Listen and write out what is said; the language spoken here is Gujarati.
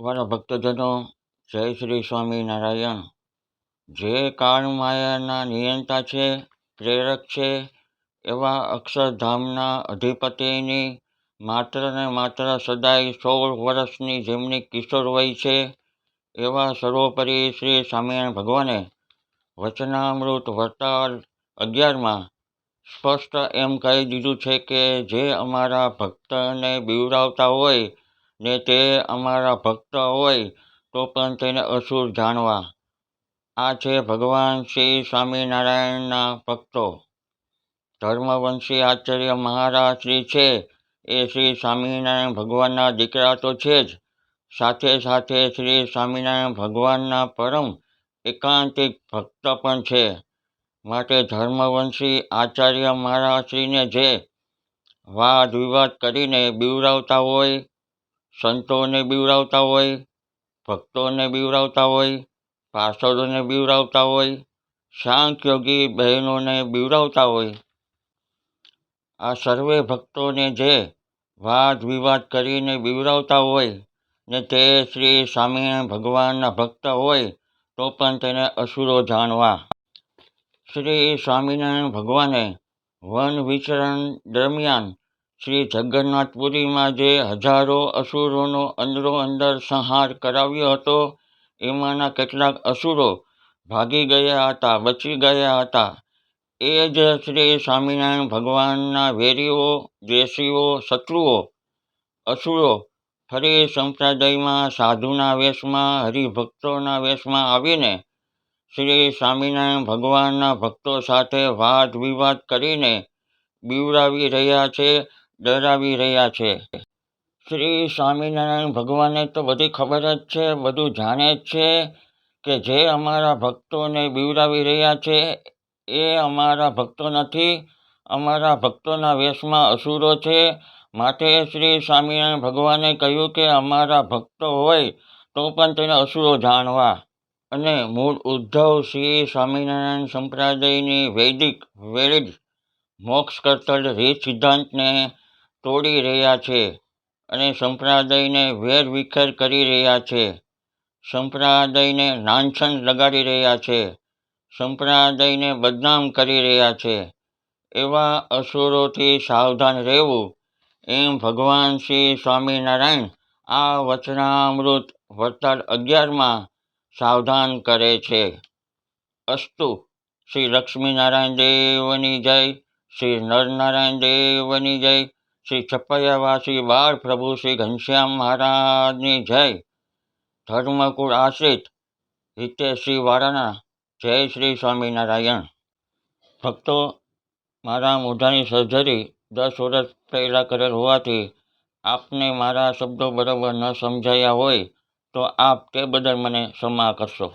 વાલા ભક્તજનો, જય શ્રી સ્વામિનારાયણ જે કાળ માયાના નિયંતા છે, પ્રેરક છે, એવા અક્ષરધામના અધિપતિની માત્ર ને માત્ર સદાય સોળ વર્ષની જેમની કિશોર વય છે, એવા સર્વોપરી શ્રી સ્વામિનારાયણ ભગવાને વચનામૃત વર્તાળ અગિયારમાં સ્પષ્ટ એમ કહી દીધું છે કે જે અમારા ભક્તને બીવડાવતા હોય ને તે અમારા ભક્ત હોય તો પણ તેને અસુર જાણવા. આ છે ભગવાન શ્રી સ્વામિનારાયણના ભક્તો. ધર્મવંશી આચાર્ય મહારાજ શ્રી છે, એ શ્રી સ્વામિનારાયણ ભગવાનના દીકરા તો છે જ. સાથે સાથે શ્રી સ્વામિનારાયણ ભગવાનના પરમ એકાંતિક ભક્ત પણ છે. માટે ધર્મવંશી આચાર્ય મહારાજશ્રીને જે વાદ વિવાદ કરીને બીવડાવતા હોય સંતોને બીવડાવતા હોય, ભક્તોને બીવડાવતા હોય, પાર્ષદોને બીવડાવતા હોય સાંખ્યોગી બહેનોને બીવડાવતા હોય. આ સર્વે ભક્તોને જે વાદ વિવાદ કરીને બીવડાવતા હોય ને તે શ્રી સ્વામિનારાયણ ભગવાનના ભક્ત હોય, તો પણ તેને અસુરો જાણવા. શ્રી સ્વામિનારાયણ ભગવાને વન વિચરણ દરમિયાન શ્રી જગન્નાથપુરીમાં જે હજારો અસુરોનો અંદરો અંદર સંહાર કરાવ્યો હતો, એમાંના કેટલાક અસુરો ભાગી ગયા હતા, બચી ગયા હતા. એ જ શ્રી સ્વામિનારાયણ ભગવાનના વેરીઓ દ્વેષીઓ શત્રુઓ અસુરો ફરી સંપ્રદાયમાં, સાધુના વેશમાં, હરિભક્તોના વેશમાં આવીને શ્રી સ્વામિનારાયણ ભગવાનના ભક્તો સાથે વાદ વિવાદ કરીને બીવડાવી રહ્યા છે. ડરાવી રહ્યા છે. શ્રી સ્વામિનારાયણ ભગવાનને તો બધી ખબર જ છે, બધું જાણે જ છે કે જે અમારા ભક્તોને બીવડાવી રહ્યા છે એ અમારા ભક્તો નથી. અમારા ભક્તોના વેશમાં અસુરો છે. માટે શ્રી સ્વામિનારાયણ ભગવાને કહ્યું કે અમારા ભક્તો હોય તો પણ તેને અસુરો જાણવા. અને મૂળ ઉદ્ધવ શ્રી સ્વામિનારાયણ સંપ્રદાયની વૈદિક વેદ મોક્ષ કરતલ રીત સિદ્ધાંતને તોડી રહ્યા છે અને સંપ્રદાયને વેર વિખેર કરી રહ્યા છે. સંપ્રદાયને લાંછન લગાડી રહ્યા છે. સંપ્રદાયને બદનામ કરી રહ્યા છે. એવા અસુરોથી સાવધાન રહેવું એમ ભગવાન શ્રી સ્વામિનારાયણ આ વચનામૃત વર્તાળ અગિયારમાં સાવધાન કરે છે. અસ્તુ શ્રી લક્ષ્મીનારાયણ દેવની જય, શ્રી નરનારાયણ દેવની જય શ્રી છપૈયાવાસી બાળ પ્રભુ શ્રી ઘનશ્યામ મહારાજની જય. ધર્મકુળ આશ્રિત હિતેશ્રી વારાના જય શ્રી સ્વામિનારાયણ. ભક્તો, મારા મોઢાની સર્જરી દસ વર્ષ પહેલાં કરેલ હોવાથી આપને મારા શબ્દો બરાબર ન સમજાયા હોય તો આપ તે બદલ મને ક્ષમા કરશો.